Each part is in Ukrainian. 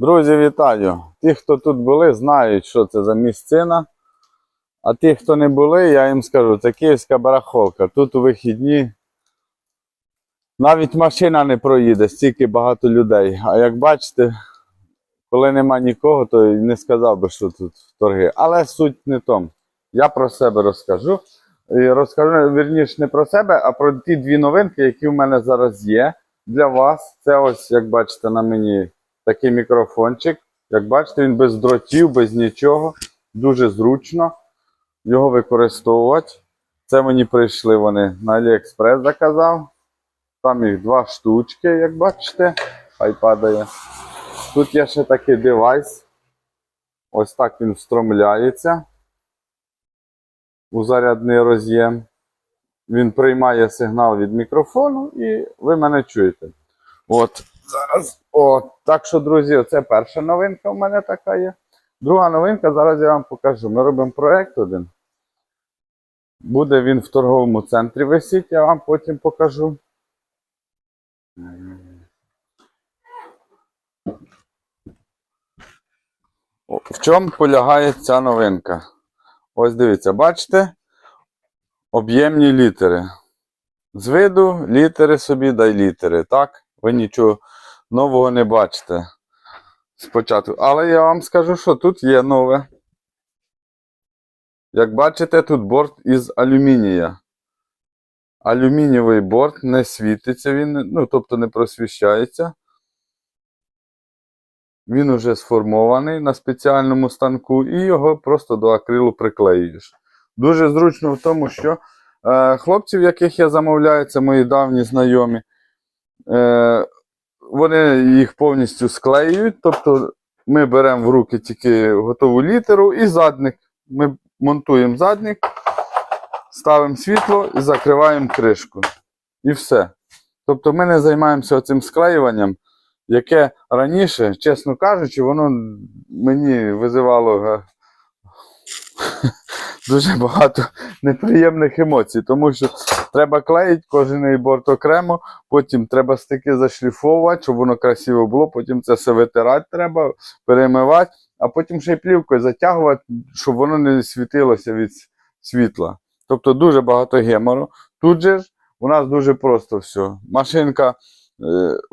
Друзі, вітаю! Ті, хто тут були, знають, що це за місцина. А ті, хто не були, я їм скажу, це київська барахолка. Тут у вихідні навіть машина не проїде, стільки багато людей. А як бачите, коли нема нікого, то не сказав би, що тут торги. Але суть не тому. Я про себе розкажу. І розкажу вірніше не про себе, а про ті дві новинки, які в мене зараз є для вас. Це ось, як бачите, на мені такий мікрофончик. Як бачите, він без дротів, без нічого. Дуже зручно його використовувати. Це мені прийшли вони на Аліекспрес заказав. Там їх два штучки, як бачите. Хай падає. Тут є ще такий девайс. Ось так він встромляється у зарядний роз'єм. Він приймає сигнал від мікрофону і ви мене чуєте. От зараз. О, так що, друзі, це перша новинка в мене така є. Друга новинка, зараз я вам покажу. Ми робимо проект один. Буде він в торговому центрі висіть, я вам потім покажу. В чому полягає ця новинка? Ось дивіться, бачите? Об'ємні літери. З виду літери собі дай літери, так? Ви нічого нового не бачите спочатку. Але я вам скажу, що тут є нове. Як бачите, тут борт із алюмінія. Алюмінієвий борт не світиться, він, ну, тобто не просвіщається. Він уже сформований на спеціальному станку, і його просто до акрилу приклеюєш. Дуже зручно в тому, що е, хлопців, яких я замовляю, це мої давні знайомі, е, вони їх повністю склеюють. Тобто ми беремо в руки тільки готову літеру і задник. Ми монтуємо задник, ставимо світло і закриваємо кришку. І все. Тобто ми не займаємося цим склеюванням, яке раніше, чесно кажучи, воно мені визивало дуже багато неприємних емоцій, тому що треба клеїти кожен борт окремо, потім треба стики зашліфовувати, щоб воно красиво було, потім це все витирати треба, перемивати, а потім ще й плівкою затягувати, щоб воно не світилося від світла. Тобто дуже багато гемору. Тут же ж у нас дуже просто все. Машинка е,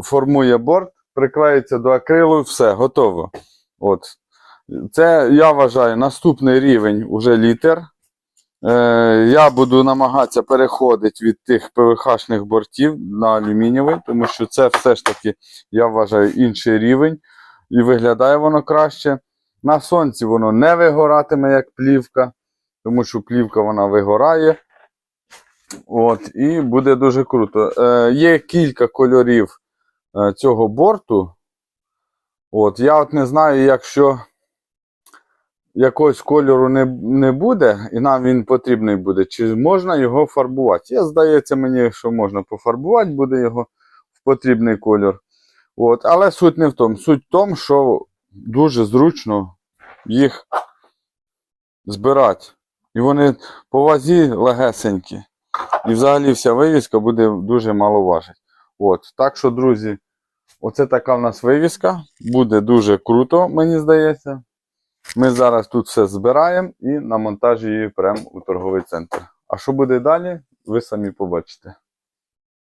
формує борт, приклеїться до акрилу, все, готово. От. Це, я вважаю, наступний рівень уже літер. Е, я буду намагатися переходити від тих ПВХ-шних бортів на алюмінієвий, тому що це все ж таки, я вважаю, інший рівень. І виглядає воно краще. На сонці воно не вигоратиме, як плівка, тому що плівка вона вигорає. От, І буде дуже круто. Е, є кілька кольорів е, цього борту. От, Я от не знаю, якщо якогось кольору не, не буде, і нам він потрібний буде, чи можна його фарбувати. Я здається мені, що можна пофарбувати буде його в потрібний кольор. От, але суть не в тому. Суть в тому, що дуже зручно їх збирати. І вони по вазі легесенькі. І взагалі вся вивіска буде дуже мало важити. От. Так що, друзі, оце така в нас вивіска. Буде дуже круто, мені здається. Ми зараз тут все збираємо і на монтаж її прямо у торговий центр. А що буде далі, ви самі побачите.